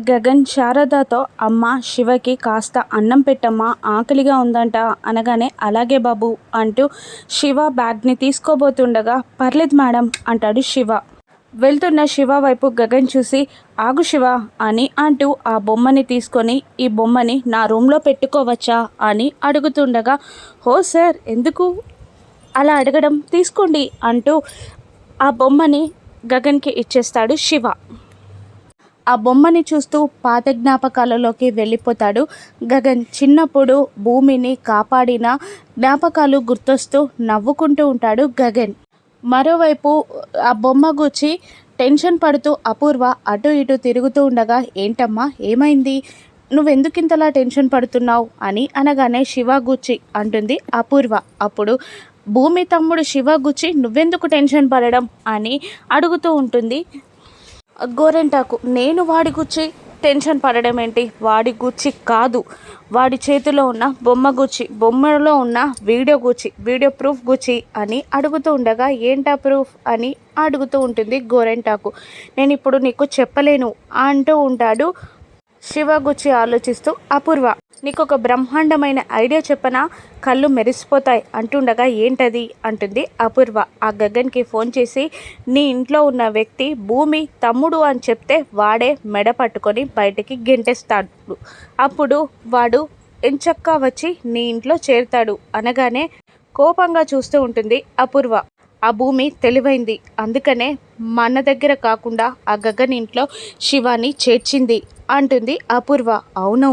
గగన్ శారదతో అమ్మ శివకి కాస్త అన్నం పెట్టమ్మా ఆకలిగా ఉందంట అనగానే అలాగే బాబు అంటూ శివ బ్యాగ్ని తీసుకోబోతుండగా పర్లేదు మేడం అంటాడు శివ. వెళ్తున్న శివ వైపు గగన్ చూసి ఆగు శివ అని అంటూ ఆ బొమ్మని తీసుకొని ఈ బొమ్మని నా రూమ్లో పెట్టుకోవచ్చా అని అడుగుతుండగా హో సార్ ఎందుకు? అలా అడగడం తీసుకోండి అంటూ ఆ బొమ్మని గగన్కి ఇచ్చేస్తాడు శివ. ఆ బొమ్మని చూస్తూ పాత జ్ఞాపకాలలోకి వెళ్ళిపోతాడు. గగన్ చిన్నప్పుడు భూమిని కాపాడిన జ్ఞాపకాలు గుర్తొస్తూ నవ్వుకుంటూ ఉంటాడు గగన్. మరోవైపు ఆ బొమ్మ గుచ్చి టెన్షన్ పడుతూ అపూర్వ అటు ఇటు తిరుగుతూ ఉండగా ఏంటమ్మా ఏమైంది? నువ్వెందుకు ఇంతలా టెన్షన్ పడుతున్నావు? అని అనగానే శివ గుచ్చి అంటుంది అపూర్వ. అప్పుడు భూమి తమ్ముడు శివ గుచ్చి నువ్వెందుకు టెన్షన్ పడడం? అని అడుగుతూ ఉంటుంది గోరెంటాకు. నేను వాడి గుచ్చి టెన్షన్ పడడం ఏంటి? వాడి గుచ్చి కాదు. వాడి చేతిలో ఉన్న బొమ్మ గుచ్చి బొమ్మలో ఉన్న వీడియో గుచ్చి వీడియో ప్రూఫ్ గుచ్చి అని అడుగుతూ ఉండగా ఏంటా ప్రూఫ్? అని అడుగుతూ ఉంటుంది గోరెంటాకు. నేను ఇప్పుడు నీకు చెప్పలేను అంటూ ఉంటాడు శివ గుచ్చి ఆలోచిస్తూ అపూర్వ నీకు ఒక బ్రహ్మాండమైన ఐడియా చెప్పనా? కళ్ళు మెరిసిపోతాయి. అంటుండగా ఏంటది? అంటుంది అపూర్వ. ఆ గగన్కి ఫోన్ చేసి నీ ఇంట్లో ఉన్న వ్యక్తి భూమి తమ్ముడు అని చెప్తే వాడే మెడ పట్టుకొని బయటికి గెంటేస్తాడు. అప్పుడు వాడు ఎంచక్కా వచ్చి నీ ఇంట్లో చేరుతాడు. అనగానే కోపంగా చూస్తూ ఉంటుంది అపూర్వ. ఆ భూమి తెలివైంది. అందుకనే మన దగ్గర కాకుండా ఆ గగన్ ఇంట్లో శివాని చేర్చింది అంటుంది అపూర్వ. అవును.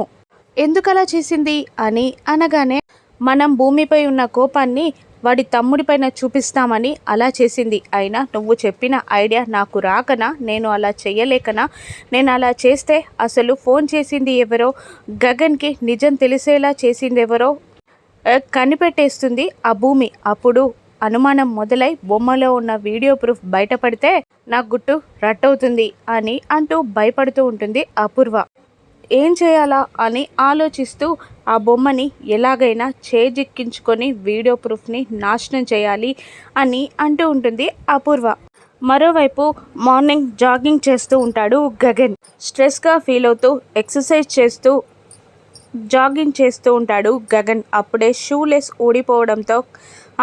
ఎందుకలా చేసింది? అని అనగానే మనం భూమిపై ఉన్న కోపాన్ని వాడి తమ్ముడిపైన చూపిస్తామని అలా చేసింది. అయినా నువ్వు చెప్పిన ఐడియా నాకు రాకనా? నేను అలా చేయలేకనా? నేను అలా చేస్తే అసలు ఫోన్ చేసింది ఎవరో? గగన్కి నిజం తెలిసేలా చేసింది ఎవరో? కనిపెట్టేస్తుంది ఆ భూమి. అప్పుడు అనుమానం మొదలై బొమ్మలో ఉన్న వీడియో ప్రూఫ్ బయటపడితే నా గుట్టు రట్టవుతుంది అని అంటూ భయపడుతూ ఉంటుంది అపూర్వ. ఏం చేయాలా అని ఆలోచిస్తూ ఆ బొమ్మని ఎలాగైనా చేజిక్కించుకొని వీడియో ప్రూఫ్ని నాశనం చేయాలి అని అంటూ ఉంటుంది అపూర్వ. మరోవైపు మార్నింగ్ జాగింగ్ చేస్తూ ఉంటాడు గగన్. స్ట్రెస్గా ఫీల్ అవుతూ ఎక్సర్సైజ్ చేస్తూ జాగింగ్ చేస్తూ ఉంటాడు గగన్. అప్పుడే షూలెస్ ఊడిపోవడంతో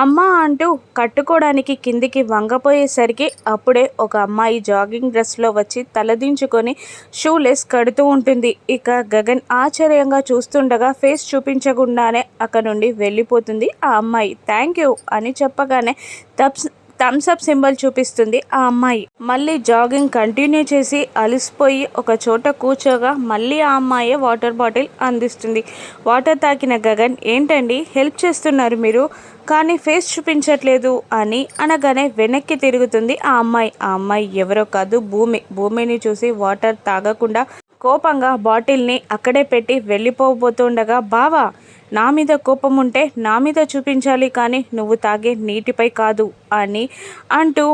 అమ్మ అంటూ కట్టుకోవడానికి కిందికి వంగపోయేసరికి అప్పుడే ఒక అమ్మాయి జాగింగ్ డ్రెస్లో వచ్చి తలదించుకొని షూలెస్ కడుతూ ఉంటుంది. ఇక గగన్ ఆశ్చర్యంగా చూస్తుండగా ఫేస్ చూపించకుండానే అక్కడ నుండి వెళ్ళిపోతుంది. ఆ అమ్మాయి థ్యాంక్ యూ అని చెప్పగానే తప్స్ థమ్స్ అప్ సింబల్ చూపిస్తుంది ఆ అమ్మాయి. మళ్ళీ జాగింగ్ కంటిన్యూ చేసి అలసిపోయి ఒక చోట కూర్చోగా మళ్ళీ ఆ అమ్మాయి వాటర్ బాటిల్ అందిస్తుంది. వాటర్ తాకిన గగన్ ఏంటండి? హెల్ప్ చేస్తున్నారు మీరు? కానీ ఫేస్ చూపించట్లేదు అని అనగానే వెనక్కి తిరుగుతుంది ఆ అమ్మాయి. ఆ అమ్మాయి ఎవరో కాదు భూమి. భూమిని చూసి వాటర్ తాగకుండా కోపంగా బాటిల్ని అక్కడే పెట్టి వెళ్ళిపోబోతుండగా బావా నా మీద కోపం ఉంటే నా మీద చూపించాలి కానీ నువ్వు తాగే నీటిపై కాదు అని అంటూ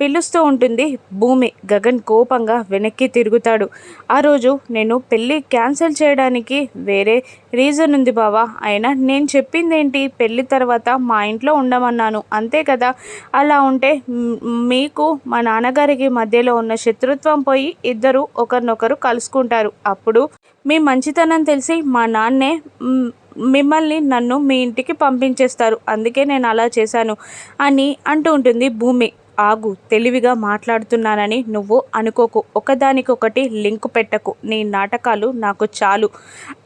పిలుస్తూ ఉంటుంది భూమి. గగన్ కోపంగా వెనక్కి తిరుగుతాడు. ఆ రోజు నేను పెళ్ళి క్యాన్సిల్ చేయడానికి వేరే రీజన్ ఉంది బావా. అయినా నేను చెప్పింది ఏంటి పెళ్ళి తర్వాత మా ఇంట్లో ఉండమన్నాను. అంతే కదా? అలా ఉంటే మీకు మా నాన్నగారికి మధ్యలో ఉన్న శత్రుత్వం పోయి ఇద్దరు ఒకరినొకరు కలుసుకుంటారు. అప్పుడు మీ మంచితనం తెలిసి మా నాన్నే మిమ్మల్ని నన్ను మీ ఇంటికి పంపించేస్తారు. అందుకే నేను అలా చేశాను అని అంటూ ఉంటుంది భూమి. ఆగు తెలివిగా మాట్లాడుతున్నానని నువ్వు అనుకోకు. ఒకదానికొకటి లింక్ పెట్టకు. నీ నాటకాలు నాకు చాలు.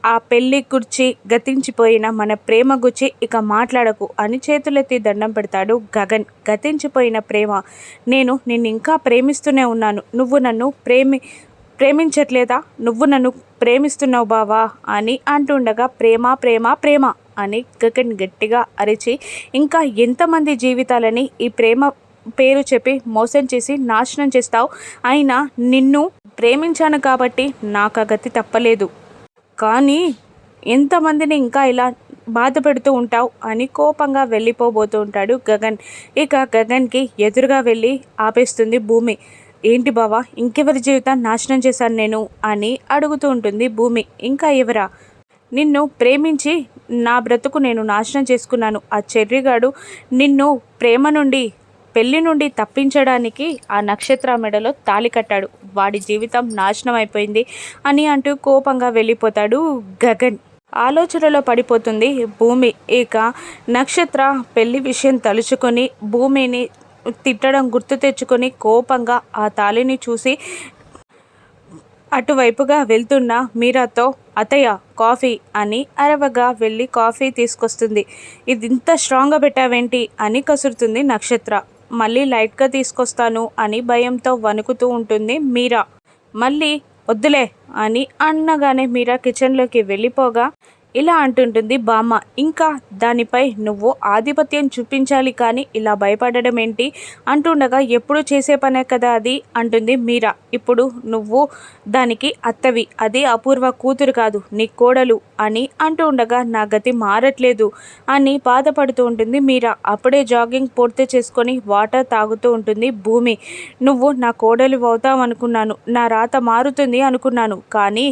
ఆ పెళ్ళి గుర్చి గతించిపోయిన మన ప్రేమ గుర్చి ఇక మాట్లాడకు అని చేతులెత్తి దండం పెడతాడు గగన్. గతించిపోయిన ప్రేమ. నేను నిన్ను ఇంకా ప్రేమిస్తూనే ఉన్నాను. నువ్వు నన్ను ప్రేమి ప్రేమించట్లేదా? నువ్వు నన్ను ప్రేమిస్తున్నావు బావా అని అంటుండగా ప్రేమ ప్రేమ ప్రేమ అని గగన్ గట్టిగా అరిచి ఇంకా ఎంతమంది జీవితాలని ఈ ప్రేమ పేరు చెప్పి మోసం చేసి నాశనం చేస్తావు? అయినా నిన్ను ప్రేమించాను కాబట్టి నాకు ఆ గతి తప్పలేదు. కానీ ఎంతమందిని ఇంకా ఇలా బాధ పెడుతూ ఉంటావు? అని కోపంగా వెళ్ళిపోబోతూ ఉంటాడు గగన్. ఇక గగన్కి ఎదురుగా వెళ్ళి ఆపేస్తుంది భూమి. ఏంటి బావా ఇంకెవరి జీవితం నాశనం చేశాను నేను అని అడుగుతూ ఉంటుంది భూమి. ఇంకా ఎవరా? నిన్ను ప్రేమించి నా బ్రతుకు నేను నాశనం చేసుకున్నాను. ఆ చెర్రిగాడు నిన్ను ప్రేమ నుండి పెళ్ళి నుండి తప్పించడానికి ఆ నక్షత్ర మెడలో తాళి కట్టాడు. వాడి జీవితం నాశనం అయిపోయింది అని అంటూ కోపంగా వెళ్ళిపోతాడు గగన్. ఆలోచనలో పడిపోతుంది భూమి. ఇక నక్షత్ర పెళ్ళి విషయం తలుచుకొని భూమిని తిట్టడం గుర్తు తెచ్చుకొని కోపంగా ఆ తాళిని చూసి అటువైపుగా వెళ్తున్న మీరాతో అతయ్య కాఫీ అని అరవగా వెళ్ళి కాఫీ తీసుకొస్తుంది. ఇది ఇంత స్ట్రాంగ్గా పెట్టావేంటి? అని కసురుతుంది నక్షత్ర. మళ్ళీ లైట్గా తీసుకొస్తాను అని భయంతో వణుకుతూ ఉంటుంది మీరా. మళ్ళీ వద్దులే అని అన్నగానే మీరా కిచెన్లోకి వెళ్ళిపోగా ఇలా అంటుంటుంది బామ్మ. ఇంకా దానిపై నువ్వు ఆధిపత్యం చూపించాలి కానీ ఇలా భయపడడం ఏంటి? అంటుండగా ఎప్పుడు చేసే పనే కదా అది? అంటుంది మీరా. ఇప్పుడు నువ్వు దానికి అత్తవి. అది అపూర్వ కూతురు కాదు నీ కోడలు అని అంటూ ఉండగా నా గతి మారట్లేదు అని బాధపడుతూ ఉంటుంది మీరా. అప్పుడే జాగింగ్ పూర్తి చేసుకొని వాటర్ తాగుతూ ఉంటుంది భూమి. నువ్వు నా కోడలు అవుతావు అనుకున్నాను నా రాత మారుతుంది అనుకున్నాను. కానీ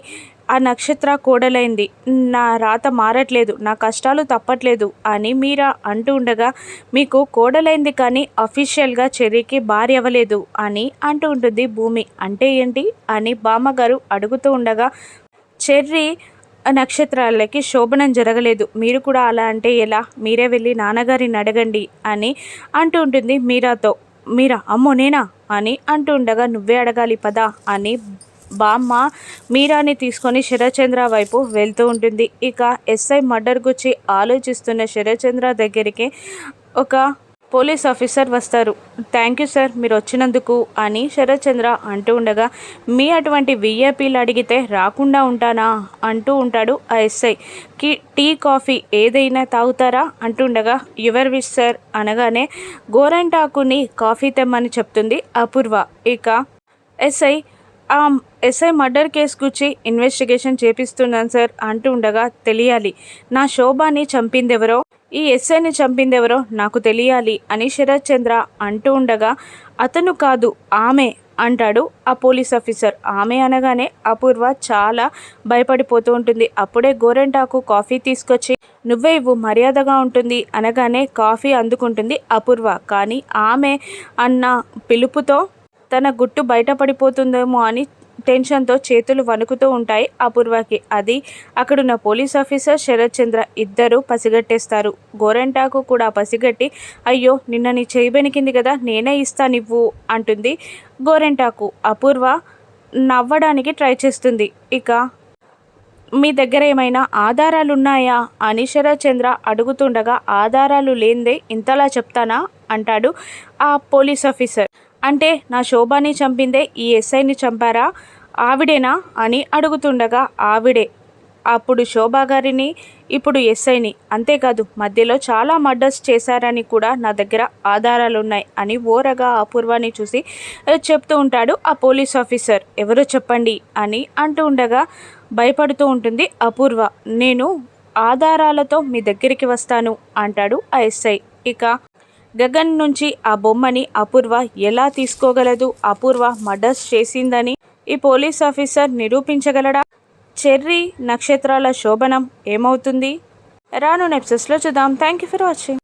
ఆ నక్షత్ర కోడలైంది. నా రాత మారట్లేదు నా కష్టాలు తప్పట్లేదు అని మీరా అంటూ ఉండగా మీకు కోడలైంది కానీ అఫీషియల్గా చెర్రీకి భార్య అవ్వలేదు అని అంటూ ఉంటుంది భూమి. అంటే ఏంటి? అని బామ్మగారు అడుగుతూ ఉండగా చెర్రీ నక్షత్రాలకి శోభనం జరగలేదు. మీరు కూడా అలా అంటే ఎలా? మీరే వెళ్ళి నాన్నగారిని అడగండి అని అంటూ ఉంటుంది మీరాతో. మీరా? అమ్మో నేనా? అని అంటూ ఉండగా నువ్వే అడగాలి పదా అని బామ్మ మీరాని తీసుకొని శరచంద్ర వైపు వెళ్తూ ఉంటుంది. ఇక ఎస్ఐ మర్డర్ గురించి ఆలోచిస్తున్న శరచంద్ర దగ్గరికి ఒక పోలీస్ ఆఫీసర్ వస్తారు. థ్యాంక్ యూ సార్ మీరు వచ్చినందుకు అని శరత్చంద్ర అంటూ ఉండగా మీ అటువంటి విఐపీలు అడిగితే రాకుండా ఉంటానా? అంటూ ఉంటాడు ఆ ఎస్ఐ. కి టీ కాఫీ ఏదైనా తాగుతారా? అంటుండగా యువర్ విష్ సార్ అనగానే గోరంటాకుని కాఫీ తెమ్మని చెప్తుంది అపూర్వ. ఇక ఎస్ఐ ఆ ఎస్ఐ మర్డర్ కేసు గురించి ఇన్వెస్టిగేషన్ చేపిస్తున్నాను సార్ అంటూ ఉండగా తెలియాలి. నా శోభాని చంపిందెవరో? ఈ ఎస్ఐని చంపిందెవరో నాకు తెలియాలి అని శరత్ చంద్ర అంటూ ఉండగా అతను కాదు ఆమె అంటాడు ఆ పోలీస్ ఆఫీసర్. ఆమె అనగానే అపూర్వ చాలా భయపడిపోతూ ఉంటుంది. అప్పుడే గోరెంటాకు కాఫీ తీసుకొచ్చి నువ్వే ఇవ్వు మర్యాదగా ఉంటుంది అనగానే కాఫీ అందుకుంటుంది అపూర్వ. కానీ ఆమె అన్న పిలుపుతో తన గుట్టు బయటపడిపోతుందేమో అని టెన్షన్తో చేతులు వణుకుతూ ఉంటాయి అపూర్వకి. అది అక్కడున్న పోలీస్ ఆఫీసర్ శరత్ చంద్ర. ఇద్దరు పసిగట్టేస్తారు. గోరెంటాకు కూడా పసిగట్టి అయ్యో నిన్న నీ చేయి బెనికింది కదా నేనే ఇస్తానివ్వు అంటుంది గోరెంటాకు. అపూర్వ నవ్వడానికి ట్రై చేస్తుంది. ఇక మీ దగ్గర ఏమైనా ఆధారాలు ఉన్నాయా అని శరత్చంద్ర అడుగుతుండగా ఆధారాలు లేనిదే ఇంతలా చెప్తానా? అంటాడు ఆ పోలీస్ ఆఫీసర్. అంటే నా శోభాని చంపిందే ఈ ఎస్ఐని చంపారా? ఆవిడేనా? అని అడుగుతుండగా ఆవిడే. అప్పుడు శోభా గారిని ఇప్పుడు ఎస్ఐని. అంతేకాదు మధ్యలో చాలా మర్డర్స్ చేశారని కూడా నా దగ్గర ఆధారాలు ఉన్నాయి అని ఓరగా అపూర్వాన్ని చూసి చెప్తూ ఉంటాడు ఆ పోలీస్ ఆఫీసర్. ఎవరో చెప్పండి అని అంటూ ఉండగా భయపడుతూ ఉంటుంది అపూర్వ. నేను ఆధారాలతో మీ దగ్గరికి వస్తాను అంటాడు ఆ ఎస్ఐ. ఇక గగన్ నుంచి ఆ బొమ్మని అపూర్వ ఎలా తీసుకోగలదు? అపూర్వ మర్డర్స్ చేసిందని ఈ పోలీస్ ఆఫీసర్ నిరూపించగలడా? చెర్రీ నక్షత్రాల శోభనం ఏమవుతుంది? రాను నెప్సెస్లో చూద్దాం. Thank you for watching